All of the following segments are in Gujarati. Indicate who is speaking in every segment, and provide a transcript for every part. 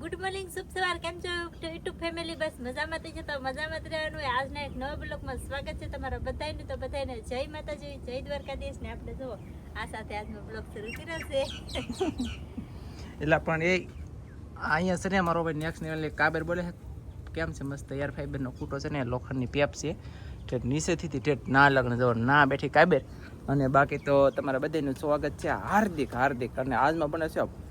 Speaker 1: ગુડ મોર્નિંગ, શુભ સવાર. કેમ છો? યુટ્યુબ ફેમિલી, બસ મજામાં થઈ છે. તો મજામાં જ રહેવાનું આજના એક નવા બ્લોગમાં સ્વાગત છે તમારા બધાયનું. તો બધાને જય માતાજી, જય દ્વારકાધીશ ને આપણે જુઓ, આ સાથે આજનો બ્લોગ શરૂ કર્યો છે.
Speaker 2: એટલે પણ એ અહીંયા છે ને, મારો ભાઈ નેક્સ્ટ લેવલ કાબેર બોલે કેમ છે મસ્ત યાર ફાઈબરનો કૂટો છે ને, લોખંડની પેપ છે. ઠેઠ નીચેથી ઠેઠ ના લગ્ન જવો, ના બેઠી કાબેર. અને બાકી તો તમારા બધાનું સ્વાગત છે. હાર્દિક હાર્દિક. અને આજમાં બને છે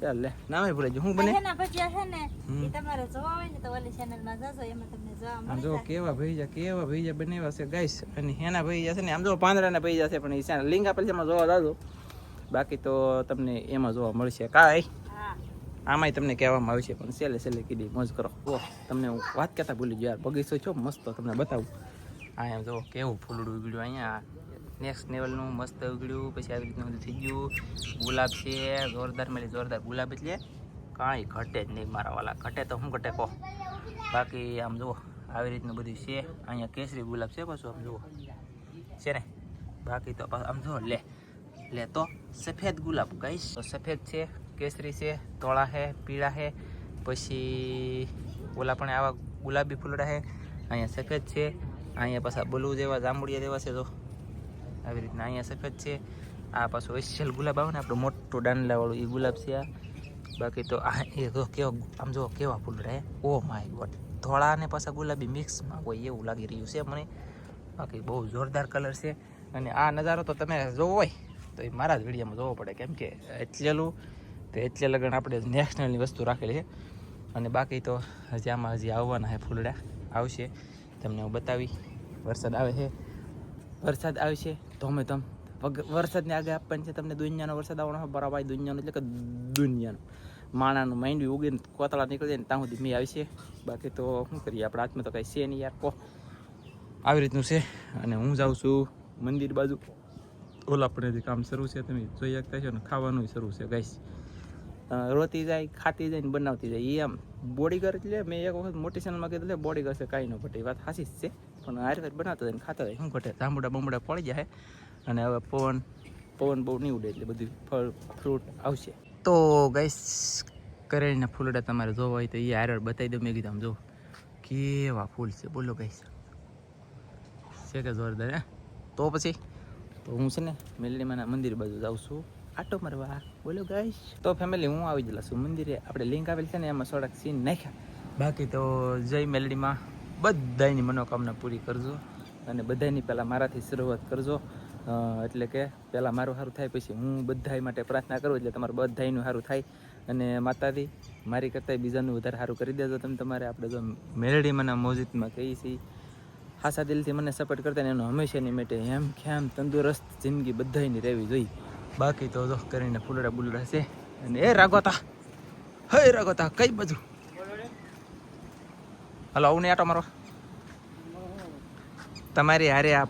Speaker 2: યાર લે નામે ભૂલે હું બને
Speaker 1: એના ભજીયા છે ને. એ તમારે જોવા હોય ને તો ઓલી ચેનલમાં જશો એમાં તમને જોવા મળી
Speaker 2: જો. કેવા ભૈજા કેવા ભૈજા બનાવ્યા છે ગાઈસ અને હેના ભૈજા છે ને આમ જો પાંદડાના ભૈજા છે પણ એ છે લિંક આપેલ છે એમાં જોવા દાદો બાકી તો તમને એમાં જોવા મળશે કાંઈ આમાંય તમને કહેવામાં આવશે પણ છેલ્લે છેલ્લે કીધી મોજ કરો ઓ તમને હું વાત કહેતા ભૂલી ગયો યાર બગીચો છો મસ્ત તમને બતાવું આ એમ જો કેવું ફૂલડું ઉગડ્યું અહીંયા નેક્સ્ટ લેવલનું મસ્ત ઉગડ્યું, પછી આવી રીતનું બધું થઈ ગયું. ગુલાબ છે, જોરદાર મેલી જોરદાર. ગુલાબ એટલે કાંઈ ઘટે જ નહીં મારા વાલા. ઘટે તો શું ઘટે કહો? બાકી આમ જુઓ, આવી રીતનું બધું છે. અહીંયા કેસરી ગુલાબ છે પાછું, આમ જુઓ. છે ને? બાકી તો આમ જુઓ, લે. લે તો સફેદ ગુલાબ કહીશ. તો સફેદ છે, કેસરી છે, ધોળા છે પીળા છે પછી ઓલા પણ આવા ગુલાબી ફૂલડા છે અહીંયા સફેદ છે. અહીંયા પાછા બ્લુ જેવા જાંબુડિયા જેવા છે તો આવી રીતના અહીંયા સફેદ છે. આ પાછો ઓશિયલ ગુલાબ આવે ને, આપણું મોટું દાંડલાવાળું એ ગુલાબ છે આ. બાકી તો આ એ તો કેવો આમ જો કેવા ફૂલડા હે ઓ માય ગોડ ધોળા અને પાછા ગુલાબી મિક્સમાં કોઈ એવું લાગી રહ્યું છે મને. બાકી બહુ જોરદાર કલર છે. અને આ નજારો તો તમે જોવો હોય, તો એ મારા જ વિડીયોમાં જોવો પડે. કેમ કે એટલેલું, તો એટલે લગન આપણે નેશનલની વસ્તુ રાખેલી છે. અને બાકી તો હજી આમાં હજી આવવાના છે ફૂલડા. આવશે. તમને હું બતાવી. વરસાદ આવે છે. વરસાદ આવશે ધોમે ધમ વરસાદની આગળ આપવાની છે. તમને દુનિયાનો વરસાદ આવવાનો બરાબર દુનિયાનો એટલે કે દુનિયાનો. માણાનું માંડવી ઉગીને કોતળા નીકળી જાય ને ત્યાં સુધી મેં આવશે બાકી તો શું કરીએ, આપણા હાથમાં તો કાંઈ છે નહીં યાર કહો આવી રીતનું છે અને હું જાઉં છું મંદિર બાજુ. ઓલા પણ હજી કામ શરૂ છે. તમે જોઈ શકતા છો ને, ખાવાનું શરૂ છે ગાઈશ રોતી જાય, ખાતી જાય ને બનાવતી જાય. એ આમ બોડીગાર્ડ એટલે મેં એક વખત મોટી ચેનલમાં કીધું બોડીગાર્ડ છે, કાંઈ ન ઘટે. વાત સાચી જ છે. પણ આયુર્વેદ બનાવતા હતા ખાતા હતા શું ઘટે? જાંબુડા બમુડા પડી જાય અને હવે પવન પવન બહુ નહીં ઉડે એટલે બધું ફળ ફ્રૂટ આવશે. તો ગાઈસ કરેલીના ફૂલડા તમારે જોવા હોય તો એ આયુર્વેદ બતાવી દઉં. મેં કીધું આમ જો, કેવા ફૂલ છે. બોલો ગાઈસ છે કે જોરદાર, હે? તો પછી? તો હું છે ને મેલડીમાના મંદિર બાજુ જાઉં છું. આટો મરવા. બોલો ગાઈશ તો ફેમિલી હું આવી ગયેલા છું મંદિરે. આપણે લિંક આવેલ છે ને, એમાં થોડાક સીન નાખ્યા. બાકી તો જય મેલડીમાં. બધાની મનોકામના પૂરી કરજો અને બધાની પહેલાં મારાથી શરૂઆત કરજો. એટલે કે પહેલાં મારું સારું થાય, પછી હું બધાય માટે પ્રાર્થના કરું, એટલે તમારું બધાનું સારું થાય. અને માતાજી, મારી કરતાં બીજાનું વધારે સારું કરી દેજો. તમે તમારે આપણે જો મેલડીમાંના મોજીદમાં કહીએ છીએ, હાસા દિલથી મને સપોર્ટ કરતા ને એનો હંમેશાની માટે એમ ખેમ તંદુરસ્ત જિંદગી બધાની રહેવી જોઈએ. બાકી તો કરીને ફૂલડા બુલડા છે. અને એ રાગોતા, હે રાગોતા, કઈ બાજુ? હલો, આવું નહીં આટો મારો તમારી હારે આ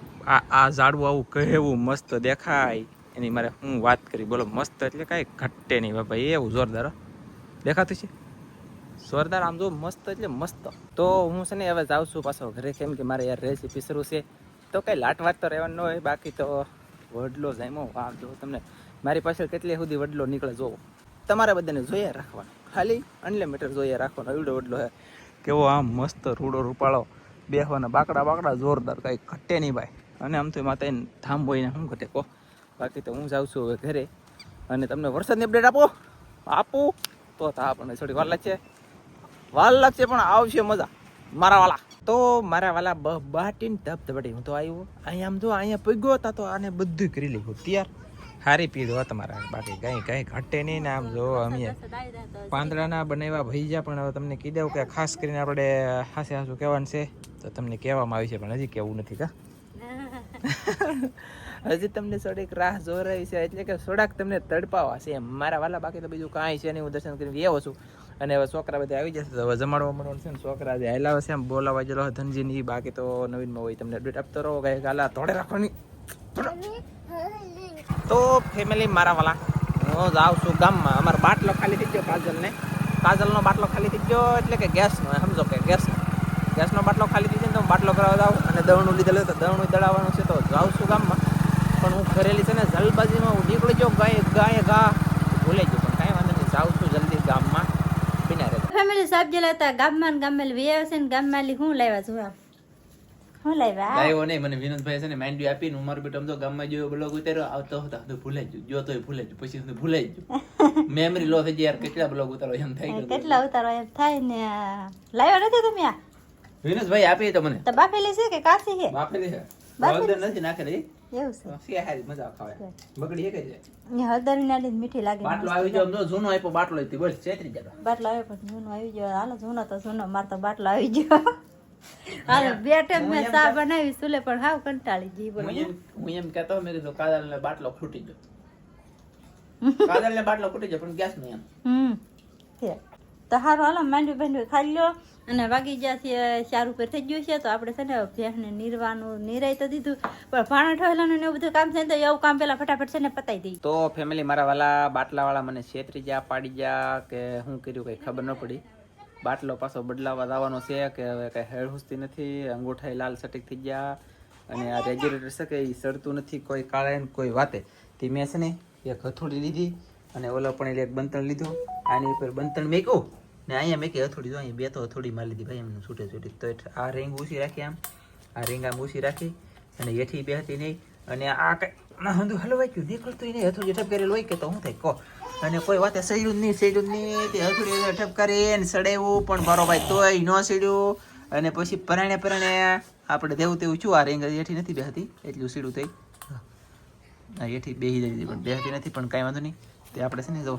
Speaker 2: આ ઝાડવું આવું કહેવું મસ્ત દેખાય. એની મારે હું વાત કરી, બોલો, મસ્ત એટલે કાંઈ ઘટે નહીં બાપા એવું જોરદાર દેખાતું છે? જોરદાર, આમ જો મસ્ત એટલે મસ્ત. તો હું છે ને હવે જાઉં છું પાછો ઘરે, કેમ કે મારે યાર રેસીપી શરૂ છે. તો કંઈ લાટવાટ તો રહેવાનું ન હોય, બાકી તો વડલો જામ્યો. આમ જો તમને મારી પાસે કેટલી સુધી વડલો નીકળે, જોવો. તમારે બધાને જોઈએ રાખવાનું. ખાલી અનલિમિટેડ જોઈએ રાખવાનો. એવડો વડલો હે. કેવો આમ મસ્ત રૂડો રૂપાળો બેસવાના બાકડા બાકડા જોરદાર કાંઈ ઘટે નહીં ભાઈ. અને આમ તો માતા ધામ હોય ને શું ઘટે કહો? બાકી તો હું જાઉં છું હવે ઘરે. અને તમને વરસાદની અપડેટ આપો? આપું. તો તા પણ થોડી વાર લાગશે. વાર લાગશે પણ આવશે મજા. મારા વાલા. તો મારા વાલા બાટીને ધબ ધબડી હું તો આવ્યો અહીંયા આમ જો, અહીંયા પગ્યો હતા તો આને બધું કરી લીધું તૈયાર? હારી પીધો તમારા. બાકી કઈ કઈ ઘટે નહીં ને આમ જો અમે પાંદડાના બનાવ્યા ભૈજા પણ હવે તમને કીધું કે ખાસ કરીને આપણે હાસે હાસું કહેવાનું છે તો તમને કહેવામાં આવી છે પણ હજી કહેવું નથી કા? હજી તમને થોડીક રાહ જોરાવી છે એટલે કે થોડાક તમને તડપાવા છે મારા વાલા બાકી તો બીજું કાંઈ છે નહીં હું દર્શન કરીને એવો છું. અને હવે છોકરા બધા આવી જશે તો હવે જમાડવા મળવાનું છે ને છોકરા જે હાલાવે છે એમ બોલાવા જેલો ધનજીની બાકી તો નવીનમાં હોય તમને અપડેટ આપતો રહો કઈ ગાલા તોડે રાખવાની. તો ફેમિલી મારા વાલા. હું જાઉં છું ગામમાં. અમારો બાટલો ખાલી થઈ ગયો કાજલને. કાજલનો બાટલો ખાલી થઈ ગયો એટલે કે ગેસનો સમજો કે ગેસનો. ગેસનો બાટલો ખાલી થઈ ને તો હું બાટલો કરાવવા જાઉં અને દળનું લીધેલું તો દળનું દળાવવાનું છે તો જાઉં છું ગામમાં. પણ હું ઘરેલી છે ને જલબાજીમાં હું નીકળી જાઉં, ગાય ગાય, ગા. ભૂલે ગયો, પણ કાંઈ વાંધો નહીં, જાઉં છું જલ્દી ગામમાં.
Speaker 1: ફેમિલી સબ્જી લેતા, ગામમાં ગામમાં વી છે ને ગામમાં હું લાવ્યા આમ હું લાવ્યા
Speaker 2: લાવ્યો નહીં મને વિનોદભાઈ છે ને માંડવી આપીને હું મારું બેટો તો ગામમાં જોયો બ્લોગ ઉતાર્યો આવતો હતો તો ભૂલાઈ ગયું. જો ભૂલાઈ ગયું પછી તો ભૂલાઈ ગયું. મેમરી લો થઈ યાર કેટલા બ્લોગ ઉતારો એમ થઈ ગયું
Speaker 1: કેટલા ઉતારો એમ થાય ને લાવ્યા નથી તમે આ?
Speaker 2: વિનોદભાઈ આપી તો મને.
Speaker 1: તો બાફેલી છે કે કાચી છે?
Speaker 2: બાપે દે હળદર નથી નાખેલી?
Speaker 1: એવું છે.
Speaker 2: સિયા મજા ખાવા બગડી એક જ
Speaker 1: હળદર મીઠી લાગે.
Speaker 2: બાટલો આવી જાવ જો જૂનો આપ્યો બાટલો હતી બસ છેતરી જતો
Speaker 1: બાટલો આવ્યો પણ જૂનો આવી ગયો. હાલો જૂનો તો જૂનો માર તો બાટલો આવી ગયો. હાલો બે ટાઈમ મેં ચા બનાવી સુલે પણ હાવ કંટાળી ગઈ બોલો.
Speaker 2: હું એમ કહેતો મેં કીધું કાદલ ને બાટલો ખૂટી ગયો. કાદલ ને બાટલો ખૂટી ગયો પણ ગેસનું એમ.
Speaker 1: હમ. તો હારું હાલો માંડવી બાંડવી ખાઈ લ્યો. અને વાગી ચાર ઉપર થઈ ગયું છે તો આપણે છે ને ભેંસને નીરવાનું નીરાઈ તો દીધું. પણ ભાણા ઠોયલાનું ને એવું બધું કામ છે ને તો એવું કામ પેલા ફટાફટ છે ને પતાઈ દઈ.
Speaker 2: તો ફેમિલી મારા વાલા બાટલા વાળા મને છેતરી જા પાડી જા કે હું કર્યું કઈ ખબર ન પડી. બાટલો પાછો બદલાવા જવાનો છે કે હવે કઈ હેળહુસ્તી નથી અંગૂઠા લાલ સટીક થઈ ગયા અને આ રેગ્યુલેટર છે કે એ સડતું નથી કોઈ કાળે કોઈ વાતે. તે મેં છે ને એક હથોડી લીધી અને ઓલો પણ એક બંતણ લીધું. આની ઉપર બંતણ મેક્યું ને અહીંયા મેં કે હથોડી. જો અહીંયા બે તો હથોડી મારી લીધી ભાઈ એમનું છૂટે છૂટી. તો આ રીંગ ઊંચી રાખી આમ. આ રીંગ આમ ઊંચી રાખી અને હેઠી બેહતી નહીં. અને આ કઈ હંધું હલવાઈ ગયું. નીકળતું નહીં. હથોડી ઠપ કરેલું હોય કે તો શું થાય? કહો અને કોઈ વાતે સડ્યું નહીં સડ્યું નહીં. તે હથુડી ઠપ કરીને સડાવ્યું પણ મારો ભાઈ તોય ન સડ્યું અને પછી પરાણે પરાણે આપણે દેવું તેવું છું. આ રેંગ એઠી નથી બેહતી, એટલું સીડું થઈ. હા એઠી બેહી જાય પણ બેહતી નથી, પણ કાંઈ વાંધો નહીં. તે આપણે છે ને જો,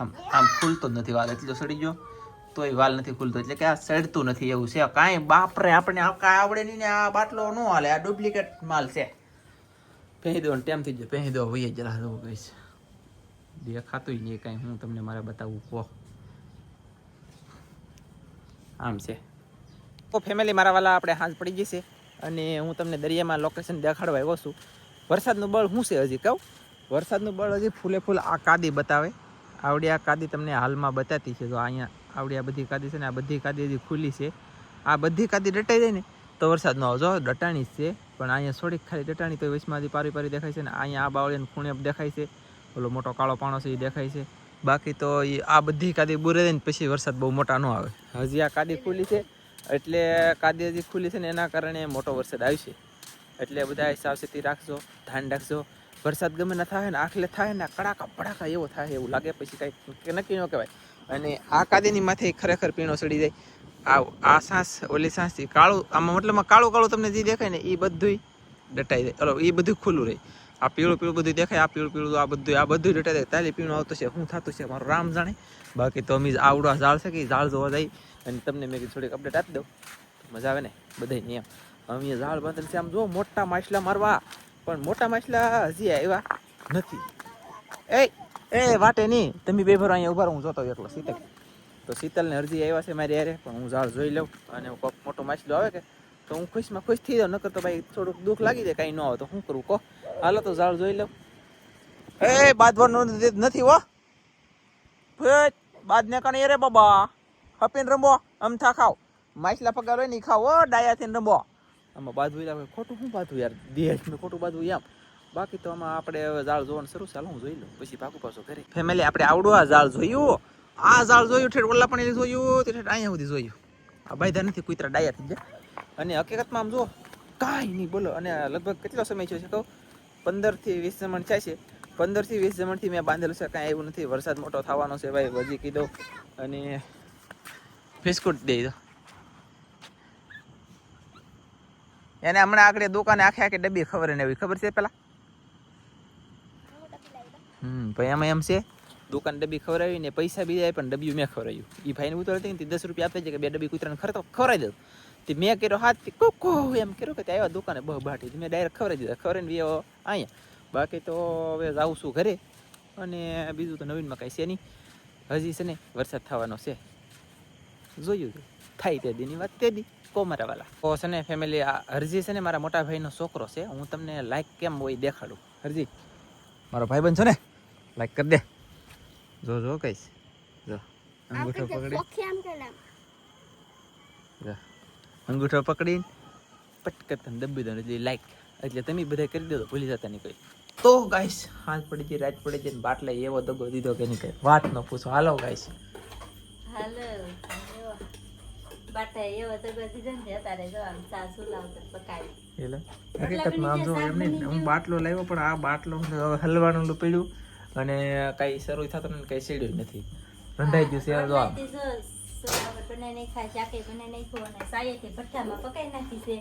Speaker 2: આમ આમ ખુલતો જ નથી વાલ. એટલો સડી ગયો, તોય વાલ નથી ખુલતો. એટલે કે આ સડતું નથી એવું છે. કાંઈ બાપરે, આપણે કાંઈ આવડે નહીં ને આ બાટલો ન હાલે. આ ડુપ્લિકેટ માલ છે. પહેરી દો ટેમ થઈ જાય પહેરી દો વહી જરા રહો કહીશ. દેખાતું નહીં કાંઈ. હું તમને મારે બતાવું, કહો. આમ છે. તો ફેમિલી મારા વાલા આપણે હાંજ પડી જશે અને હું તમને દરિયામાં લોકેશન દેખાડવા આવ્યો છું. વરસાદનું બળ શું છે હજી, કહું? વરસાદનું બળ હજી ફૂલે ફૂલ આ કાદી બતાવે. આવડી આ કાદી તમને હાલમાં બતાતી છે. તો અહીંયા આવડી આ બધી કાદી છે ને, આ બધી કાદી હજી ખુલ્લી છે. આ બધી કાદી ડટાઈ જાય ને, તો વરસાદ ન આવજો. ડટાણી જ છે. પણ અહીંયા થોડીક ખાલી ડટાણી તો વચમાંથી પારી પારી દેખાય છે ને, અહીંયા આ બાવળીને ખૂણે દેખાય છે. ઓલો મોટો કાળો પાણો છે એ દેખાય છે. બાકી તો એ આ બધી કાદી બુરે ને પછી વરસાદ બહુ મોટા ન આવે. હજી આ કાદી ખુલ્લી છે, એટલે કાદી હજી ખુલ્લી છે ને એના કારણે મોટો વરસાદ આવશે. એટલે બધા સાવચેતી રાખજો, ધ્યાન રાખજો. વરસાદ ગમે ના થાય ને આખલે થાય ને કડાકા પડાકા એવો થાય એવું લાગે, પછી કાંઈ નક્કી ન કહેવાય. અને આ કાદીની માથે ખરેખર પીણો સડી જાય. આ આ સાસ, ઓલી સાસથી કાળું, આમાં મતલબમાં કાળું કાળું તમને જે દેખાય ને એ બધું ડટાઈ જાય. ચલો એ બધું ખુલ્લું રહે. આ પીળું પીળું બધું દેખાય, આ પીળું પીળું આ બધું આ બધું ડટાઈ જાય તાલી પીણું આવતું છે શું થતું છે, મારું રામ જાણે. બાકી તો અમે આવડવા ઝાડ છે કે ઝાડ જોવા જાય. અને તમને મેં થોડીક અપડેટ આપી દઉં. મજા આવે ને, બધાય નિયમ અમે ઝાડ બાંધેલ છે, આમ જો મોટા માછલા મારવા. પણ મોટા માછલા હજી આવ્યા નથી. એ એ વાટે નહીં તમે બે ભરો અહીંયા ઊભા હું જોતો એકલો શીતલ તો શીતલને અરજી આવ્યા છે મારી યારે પણ હું ઝાડ જોઈ લઉં. અને કોઈક મોટો માછલો આવે કે તો હું ખુશમાં ખુશ થઈ જાઉં નકર તો ભાઈ થોડુંક દુઃખ લાગી જાય કાંઈ ન આવે તો શું કરું કહો. હાલો તો ઝાડ જોઈ લઉં એ બાદવાનો નથી હો. ફેટ બાદ ને કણ રે બાબા. હપીને રમો અમથા ખાવ. માછલા પગાર હોય ને ખાવ ડાયા થઈને રમો. આમાં બાજુ આપણે ખોટું શું બાજુ યાર? દેહ ખોટું બાજુ એમ. બાકી તો આમાં આપણે હવે ઝાડ જોવાનું શરૂ ચાલો હું જોઈ લઉં. પછી પાકું પાછું ઘરે. ફેમિલી આપણે આવડું આ ઝાડ જોયું. આ ઝાડ જોયું ઠેઠ ઓલા પણ જોયું ઠેઠ અહીંયા સુધી જોયું. આ બાયધા નથી કુતરા ડાયા થઈ ગયા અને હકીકતમાં આમ જો કાંઈ નહીં, બોલો. અને લગભગ કેટલો સમય છે કહું? પંદરથી વીસ જમણ થાય છે. પંદરથી વીસ જમણથી મેં બાંધેલું છે. કાંઈ એવું નથી. વરસાદ મોટો થવાનો છે ભાઈ વજી કીધો. અને બિસ્કુટ દઈ દો એને હમણાં આગળ દુકાને આખે આખી ડબ્બી ખબર ને એવી ખબર છે પેલા? હમ, ભાઈ, એમાં એમ છે. દુકાન ડબ્બી ખવડાવી ને પૈસા બી જાય પણ ડબ્બી મેં ખવડાવ્યું. એ ભાઈને ઉતરતી ને દસ રૂપિયા આપે છે કે બે ડબ્બી કૂતરાને ખરતો ખવડાવી દઉં. તે મેં કર્યો હાથથી કોકો એમ કર્યો કે ત્યાં આવ્યા દુકાને બહુ બાટી મેં ડાયરેક્ટ ખબર દીધા. ખબર ને આવ્યો અહીંયા. બાકી તો હવે જાઉં છું ઘરે. અને બીજું તો નવીનમાં કાંઈ છે નહીં. હજી છે ને વરસાદ થવાનો છે. જોયું થાય તે દીની વાત તે દી. કો મારા વાલા તો છે ને ફેમિલી આ હરજી છે ને મારા મોટા ભાઈનો છોકરો છે. હું તમને લાઈક કેમ હોય દેખાડું. હરજી. મારો ભાઈ બન છો ને? લાઈક કરી દે. જો જો કઈશ. જો. અંગૂઠો પકડી. જો. અંગૂઠો પકડીને પટકતન તને દબી દો એટલે લાઈક એટલે તમે બધા કરી દો ભૂલી જતા નહીં કોઈ. તો ગાઈસ હાથ પડી જઈ રાત પડી જઈને ને બાટલે એવો દગો દીધો કે નહીં કઈ? વાત ન પૂછો. હાલો ગાઈસ
Speaker 1: હાલો એવો. એવો તો બધી ને અત્યારે જો આમ ચા સુલાવતો પકાવી.
Speaker 2: એટલે હકીકતમાં આમ જો એમ નહીં હું બાટલો લાવ્યો પણ આ બાટલો હલવાનું પીડ્યું અને કઈ શરૂ થતું ને કઈ સીડ્યું નથી. રંધાઈ ગયું છે
Speaker 1: સોલાવટ બનાવી નાખ્યા ચાકે બનાવી નાખ્યો અને સાયેથી ભઠ્ઠામાં પકાઈ નાખી છે.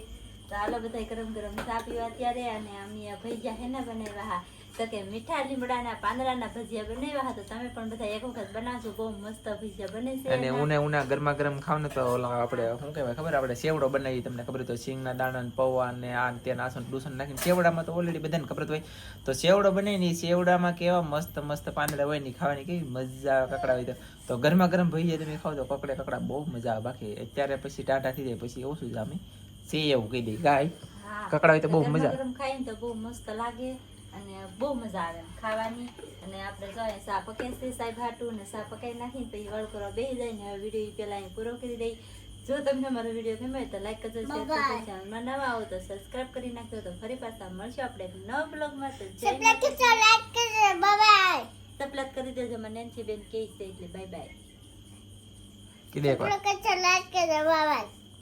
Speaker 1: તો હાલો બધા ગરમ ગરમ ચા પીવા ત્યારે અને અમે ભજીયા હેના બનાવ્યા હા. તો કે મીઠા લીમડાના પાંદડાના ભજીયા બનાવ્યા હતા. તમે પણ બધા એક વખત બનાવજો બહુ મસ્ત ભજીયા બને છે
Speaker 2: અને ઉને ઉના ગરમા ગરમ ખાવ ને તો ઓલા આપણે શું કહેવાય ખબર? આપણે સેવડો બનાવી તમને ખબર તો સિંગના દાણા ને પૌવા ને આ ને તે નાસન ડુસન નાખીને સેવડામાં તો ઓલરેડી બધાને ખબર હોય. તો સેવડો બને ને સેવડામાં કેવા મસ્ત મસ્ત પાંદડા હોય ને ખાવાની કેવી મજા કકડા હોય તો. ગરમા ગરમ ભજીયા તમે ખાવ તો કકડે કકડા બહુ મજા આવે. બાકી અત્યારે પછી ટાટા થઈ જાય પછી ઓછું જામે સે એવું કહી દઈ ગાય. કકડા હોય તો બહુ મજા
Speaker 1: ગરમ ખાઈને તો બહુ મસ્ત લાગે. અને બહુ મજા આવે ખાવાની. અને આપણે જોઈએ સા પકાઈ છે સાહેબ હાટું અને સા પકાઈ નાખીને પછી વળકરો બેસી જાય ને હવે વીડિયો પેલા અહીં પૂરો કરી દઈ. જો તમને મારો વીડિયો ગમે તો લાઈક કરજો શેર કરજો ચેનલમાં નવા આવો તો સબસ્ક્રાઇબ કરી નાખજો તો ફરી પાછા મળશું આપણે નવા બ્લોગમાં તો જય બાય સબસ્ક્રાઇબ કરી દેજો મને બેન કહે છે એટલે બાય બાય
Speaker 2: કીધે
Speaker 3: Look at બાય a